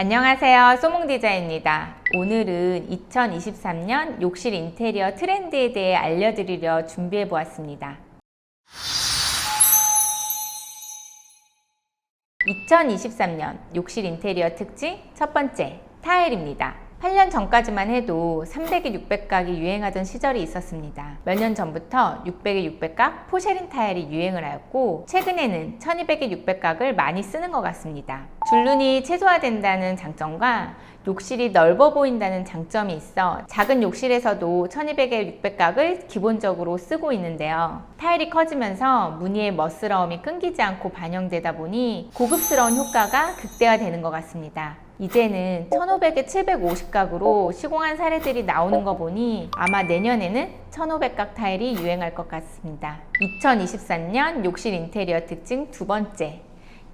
안녕하세요. 소몽 디자입니다. 오늘은 2023년 욕실 인테리어 트렌드에 대해 알려드리려 준비해 보았습니다. 2023년 욕실 인테리어 특징 첫 번째, 타일입니다. 8년 전까지만 해도 300에 600각이 유행하던 시절이 있었습니다. 몇 년 전부터 600에 600각 포쉐린 타일이 유행을 하였고 최근에는 1200에 600각을 많이 쓰는 것 같습니다. 줄눈이 최소화된다는 장점과 욕실이 넓어 보인다는 장점이 있어 작은 욕실에서도 1200에 600각을 기본적으로 쓰고 있는데요. 타일이 커지면서 무늬의 멋스러움이 끊기지 않고 반영되다 보니 고급스러운 효과가 극대화되는 것 같습니다. 이제는 1500에 750각으로 시공한 사례들이 나오는 거 보니 아마 내년에는 1500각 타일이 유행할 것 같습니다. 2023년 욕실 인테리어 특징 두 번째.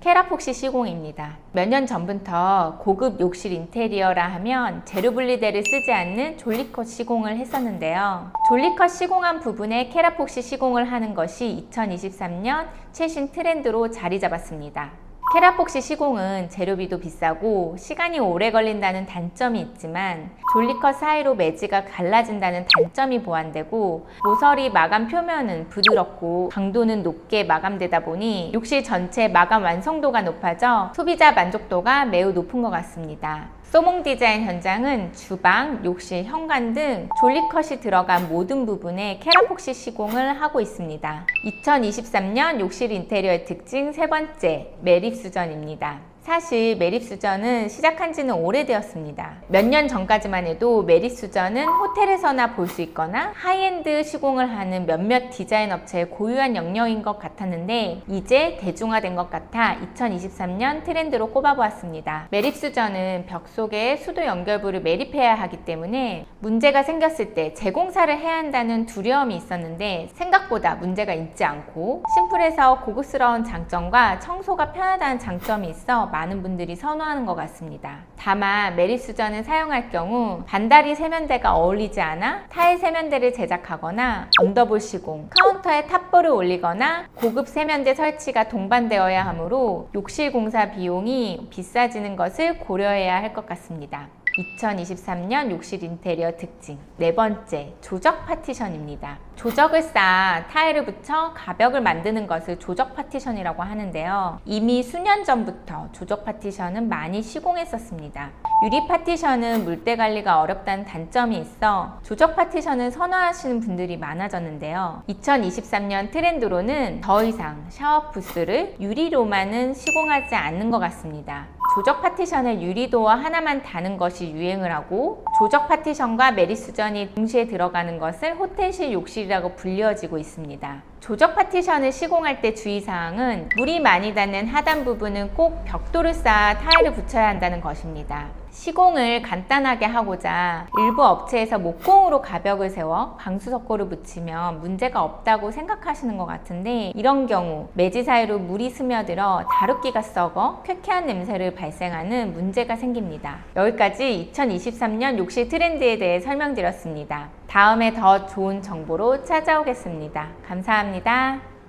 케라폭시 시공입니다. 몇 년 전부터 고급 욕실 인테리어라 하면 재료 분리대를 쓰지 않는 졸리컷 시공을 했었는데요. 졸리컷 시공한 부분에 케라폭시 시공을 하는 것이 2023년 최신 트렌드로 자리 잡았습니다. 케라폭시 시공은 재료비도 비싸고 시간이 오래 걸린다는 단점이 있지만 졸리컷 사이로 매지가 갈라진다는 단점이 보완되고 모서리 마감 표면은 부드럽고 강도는 높게 마감되다 보니 욕실 전체 마감 완성도가 높아져 소비자 만족도가 매우 높은 것 같습니다. 소몽 디자인 현장은 주방, 욕실, 현관 등 졸리컷이 들어간 모든 부분에 케라폭시 시공을 하고 있습니다. 2023년 욕실 인테리어의 특징 세 번째, 매립 수전입니다. 사실 매립 수전은 시작한 지는 오래되었습니다. 몇 년 전까지만 해도 매립 수전은 호텔에서나 볼 수 있거나 하이엔드 시공을 하는 몇몇 디자인 업체의 고유한 영역인 것 같았는데 이제 대중화된 것 같아 2023년 트렌드로 꼽아보았습니다. 매립 수전은 벽 속에 수도 연결부를 매립해야 하기 때문에 문제가 생겼을 때 재공사를 해야 한다는 두려움이 있었는데 생각보다 문제가 있지 않고 심플해서 고급스러운 장점과 청소가 편하다는 장점이 있어 많은 분들이 선호하는 것 같습니다. 다만 메리 수전을 사용할 경우 반다리 세면대가 어울리지 않아 타일 세면대를 제작하거나 언더볼 시공, 카운터에 탑볼을 올리거나 고급 세면대 설치가 동반되어야 하므로 욕실 공사 비용이 비싸지는 것을 고려해야 할 것 같습니다. 2023년 욕실 인테리어 특징 네 번째 조적 파티션입니다. 조적을 쌓아 타일을 붙여 가벽을 만드는 것을 조적 파티션이라고 하는데요. 이미 수년 전부터 조적 파티션은 많이 시공했었습니다. 유리 파티션은 물때 관리가 어렵다는 단점이 있어 조적 파티션을 선호하시는 분들이 많아졌는데요. 2023년 트렌드로는 더 이상 샤워 부스를 유리로만은 시공하지 않는 것 같습니다. 조적 파티션을 유리도어 하나만 다는 것이 유행을 하고 조적 파티션과 메리수전이 동시에 들어가는 것을 호텔식 욕실이라고 불리워지고 있습니다. 조적 파티션을 시공할 때 주의사항은 물이 많이 닿는 하단 부분은 꼭 벽돌을 쌓아 타일을 붙여야 한다는 것입니다. 시공을 간단하게 하고자 일부 업체에서 목공으로 가벽을 세워 방수석고를 붙이면 문제가 없다고 생각하시는 것 같은데 이런 경우 매지 사이로 물이 스며들어 다루기가 썩어 쾌쾌한 냄새를 발생하는 문제가 생깁니다. 여기까지 2023년 욕실 트렌드에 대해 설명드렸습니다. 다음에 더 좋은 정보로 찾아오겠습니다. 감사합니다.